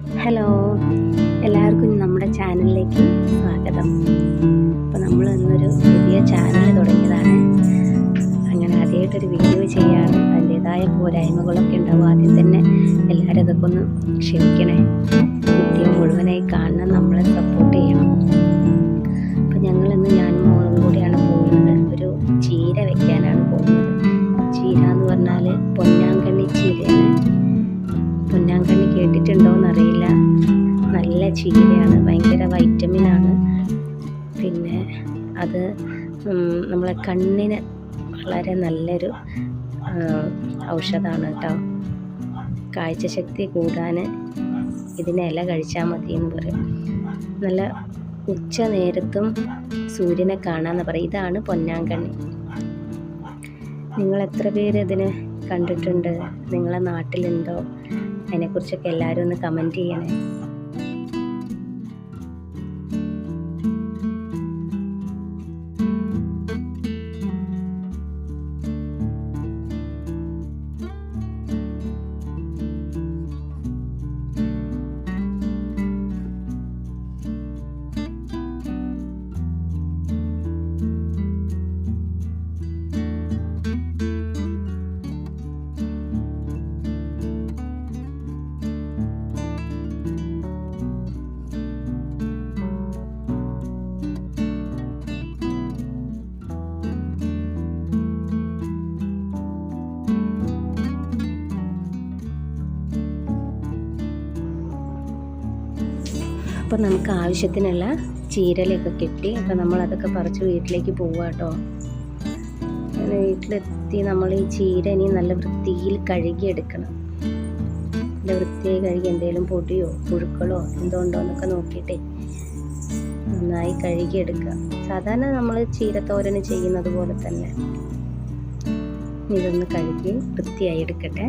Hello എല്ലാവർക്കും നമ്മുടെ ചാനലിലേക്ക് സ്വാഗതം. അപ്പോൾ നമ്മൾ ഇന്നൊരു പുതിയ ചാനൽ തുടങ്ങിയതാണ്. അങ്ങനെ ആദ്യമായിട്ടൊരു വീഡിയോ ചെയ്യാണ് അതിന്റേതായ പോരായ്മകളൊക്കെ ഉണ്ടാവും. ആദ്യം തന്നെ എല്ലാവരും അതൊക്കെ ഒന്ന് ക്ഷമിക്കണേ. വീഡിയോ മുഴുവനായി കാണണം. നമ്മളെ സപ്പോർട്ട് ചെയ്യണം. അപ്പോൾ ഞങ്ങളിന്ന് ഞാൻ മോളും കൂടിയാണ് പോകുന്നത്. ഒരു ചീര വെക്കാനാണ് പോകുന്നത്. ചീര എന്ന് പറഞ്ഞാൽ പൊന്നാങ്കണ്ണി ചീരയാണ് ഭയങ്കര വൈറ്റമിനാണ്. പിന്നെ അത് നമ്മളെ കണ്ണിന് വളരെ നല്ലൊരു ഔഷധമാണ് കേട്ടോ. കാഴ്ചശക്തി കൂടാൻ ഇതിനെ ഇല കഴിച്ചാൽ മതി എന്ന് പറയും. നല്ല ഉച്ച നേരത്തും സൂര്യനെ കാണാമെന്ന് പറയും. ഇതാണ് പൊന്നാങ്കണ്ണി. നിങ്ങൾ എത്ര പേര് ഇതിനെ കണ്ടിട്ടുണ്ട്? നിങ്ങളെ നാട്ടിലുണ്ടോ? അതിനെക്കുറിച്ചൊക്കെ എല്ലാവരും ഒന്ന് കമന്റ് ചെയ്യണേ. അപ്പോൾ നമുക്ക് ആവശ്യത്തിനുള്ള ചീരലൊക്കെ കിട്ടി അപ്പോൾ നമ്മളതൊക്കെ പറിച്ച് വീട്ടിലേക്ക് പോവുക കേട്ടോ അങ്ങനെ വീട്ടിലെത്തി നമ്മൾ ഈ ചീര ഇനി നല്ല വൃത്തിയിൽ കഴുകിയെടുക്കണം. നല്ല വൃത്തിയായി കഴുകി എന്തെങ്കിലും പൊടിയോ പുഴുക്കളോ എന്തോ ഉണ്ടോ എന്നൊക്കെ നോക്കിയിട്ടേ നന്നായി കഴുകിയെടുക്കുക. സാധാരണ നമ്മൾ ചീരത്തോരന് ചെയ്യുന്നത് പോലെ തന്നെ. ഇതൊന്ന് കഴുകി വൃത്തിയായി എടുക്കട്ടെ.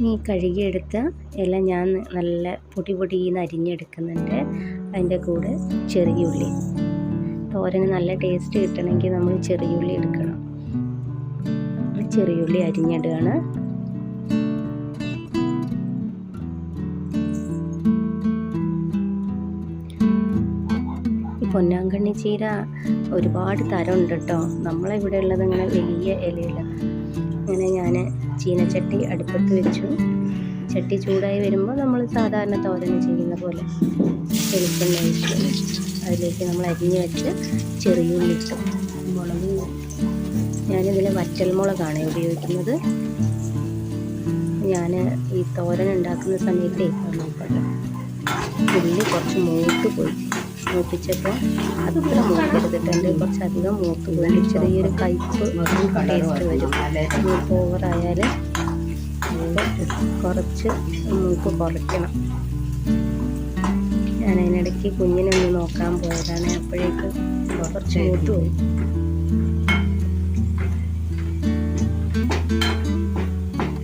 ഈ കഴുകിയെടുത്ത ഇല ഞാൻ നല്ല പൊടി പൊടിയെന്ന് അരിഞ്ഞെടുക്കുന്നുണ്ട്. അതിന്റെ കൂടെ ചെറിയ ഉള്ളി. തോരന് നല്ല ടേസ്റ്റ് കിട്ടണമെങ്കിൽ നമ്മൾ ചെറിയ ഉള്ളി എടുക്കണം. ചെറിയ ഉള്ളി അരിഞ്ഞിടുകയാണ്. പൊന്നാങ്കണ്ണി ചീര ഒരുപാട് തരമുണ്ട് കേട്ടോ. നമ്മളിവിടെ ഉള്ളത് ഇങ്ങനെ വലിയ ഇലയില്ല അങ്ങനെ ഞാൻ ചീനച്ചട്ടി അടുപ്പത്ത് വെച്ചു. ചട്ടി ചൂടായി വരുമ്പോൾ നമ്മൾ സാധാരണ തോരന് ചെയ്യുന്ന പോലെ വെളിച്ചെണ്ണ ഒഴിച്ചു അതിലേക്ക് നമ്മൾ അരിഞ്ഞ് വെച്ച് ചെറിയുള്ളി ഇട്ടു. മുളക് ഞാനിതിൽ വറ്റൽമുളകാണ് ഉപയോഗിക്കുന്നത്. ഞാൻ ഈ തോരൻ ഉണ്ടാക്കുന്ന സമയത്തേ ഉള്ളി കുറച്ച് മൂത്ത് പോയി. മൂപ്പിച്ചപ്പോൾ അത് കൂടെ മൂപ്പെടുത്തിട്ടുണ്ട് കുറച്ചധികം മൂത്ത് പോയി ചെറിയൊരു കയ്പ്പ് ടേസ്റ്റ് വരും. മൂപ്പ് ഓവറായാൽ കുറച്ച് മൂപ്പ് കുറയ്ക്കണം. ഞാൻ അതിനിടയ്ക്ക് കുഞ്ഞിനെ ഒന്ന് നോക്കാൻ പോയതാണ്. അപ്പോഴേക്ക് കുറച്ച് മൂത്ത് പോയി.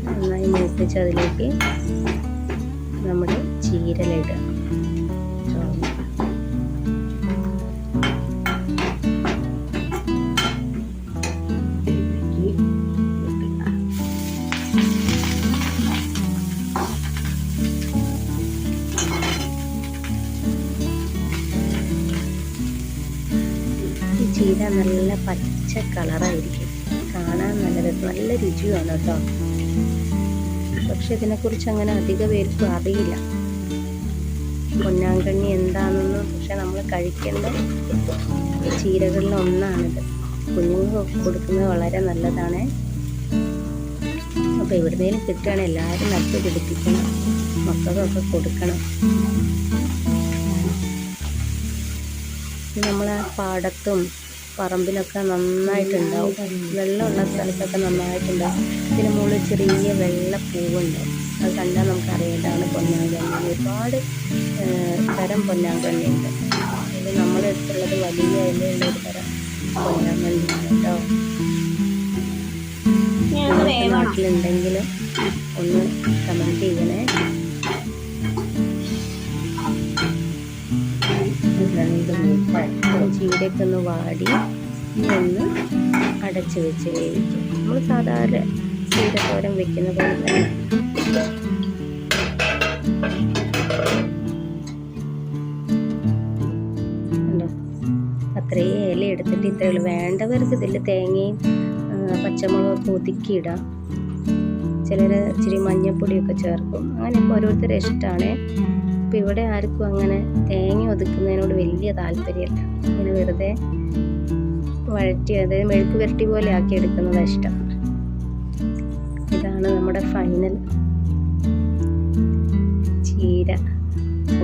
നന്നായി മൂപ്പിച്ച് അതിലേക്ക് നമ്മുടെ ചീരലിടുക. നല്ല പച്ച കളറായിരിക്കും. കാണാൻ നല്ല നല്ല രുചിയാണ് കേട്ടോ. പക്ഷെ ഇതിനെക്കുറിച്ച് അങ്ങനെ അധിക പേർക്കും അറിയില്ല. പൊന്നാങ്കണ്ണി എന്താണെന്ന് പക്ഷെ നമ്മൾ കഴിക്കേണ്ട ചീരകളിൽ ഒന്നാണിത്. കുഞ്ഞുങ്ങൾക്ക് കൊടുക്കുന്നത് വളരെ നല്ലതാണ്. അപ്പോൾ എവിടുന്നേലും കിട്ടുകയാണെങ്കിൽ എല്ലാവരും നട്ട് പിടിപ്പിക്കണം. മക്കൾക്കൊക്കെ കൊടുക്കണം. നമ്മൾ പാടത്തും പറമ്പിലൊക്കെ നന്നായിട്ടുണ്ടാവും. വെള്ളമുള്ള സ്ഥലത്തൊക്കെ നന്നായിട്ടുണ്ടാവും. ഇതിന് മുകളിൽ ചെറിയ വെള്ള പൂവുണ്ട് അത് കണ്ടാൽ നമുക്കറിയേണ്ടതാണ് പൊന്നാങ്കണ്ണി ഒരുപാട് തരം പൊന്നാങ്കണ്ണി ഉണ്ട് ഇത് നമ്മുടെ അടുത്തുള്ളത് വലിയ ഇലയുള്ള ഒരു തരം പൊന്നാങ്കണ്ണി കേട്ടോ. നാട്ടിലുണ്ടെങ്കിലും ഒന്ന് കമന്റ് ഒന്ന് വാടി ഒന്ന് അടച്ചു വെച്ച് വേവിക്കും നമ്മൾ സാധാരണ ചീരത്തോരം വെക്കുന്ന പോലെ തന്നെ. അത്രയും ഇല എടുത്തിട്ട് ഇത്രയേ ഉള്ളൂ. വേണ്ടവർക്ക് ഇതിൽ തേങ്ങയും പച്ചമുളകൊക്കെ ഒതുക്കിയിടാം ചിലർ ഇച്ചിരി മഞ്ഞപ്പൊടിയൊക്കെ ചേർക്കും. അങ്ങനെയൊക്കെ ഓരോരുത്തരുടെ ഇഷ്ടമാണ് ഇപ്പം ഇവിടെ ആർക്കും അങ്ങനെ തേങ്ങ ഒതുക്കുന്നതിനോട് വലിയ താല്പര്യമല്ല. ഇങ്ങനെ വെറുതെ വഴറ്റി അതായത് മെഴുക്ക് വരട്ടി പോലെ ആക്കി എടുക്കുന്നതാണ് ഇഷ്ടം. ഇതാണ് നമ്മുടെ ഫൈനൽ ചീര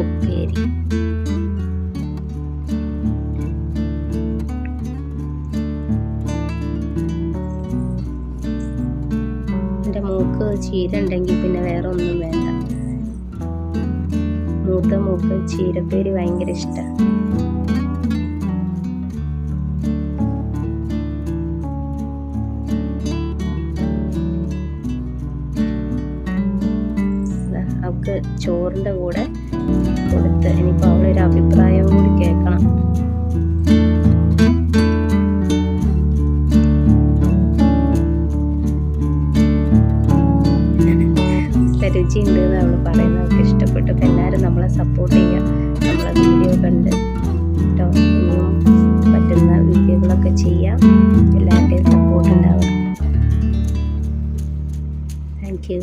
ഉപ്പേരി. എന്റെ മൂക്ക് ചീര ഉണ്ടെങ്കിൽ പിന്നെ വേറെ ഒന്നും മൂത്ത മൂക്ക് ചീരപ്പേര് ഭയങ്കര ഇഷ്ടമാണ് അവൾക്ക് ചോറിന്റെ കൂടെ കൊടുത്ത് ഇനിയിപ്പോൾ അവളൊരു അഭിപ്രായം കൂടി കേൾക്കണം. രുചിയുണ്ട് എന്ന് അവൾ പറയുന്നത് അവൾക്ക് ഇഷ്ടപ്പെട്ടു. അപ്പോൾ എല്ലാവരും നമ്മളെ സപ്പോർട്ട് ചെയ്യുക. നമ്മളെ വീഡിയോ കണ്ട് കേട്ടോ പറ്റുന്ന വീഡിയോകളൊക്കെ ചെയ്യാം. എല്ലാവരുടെയും സപ്പോർട്ട് ഉണ്ടാവുക താങ്ക് യു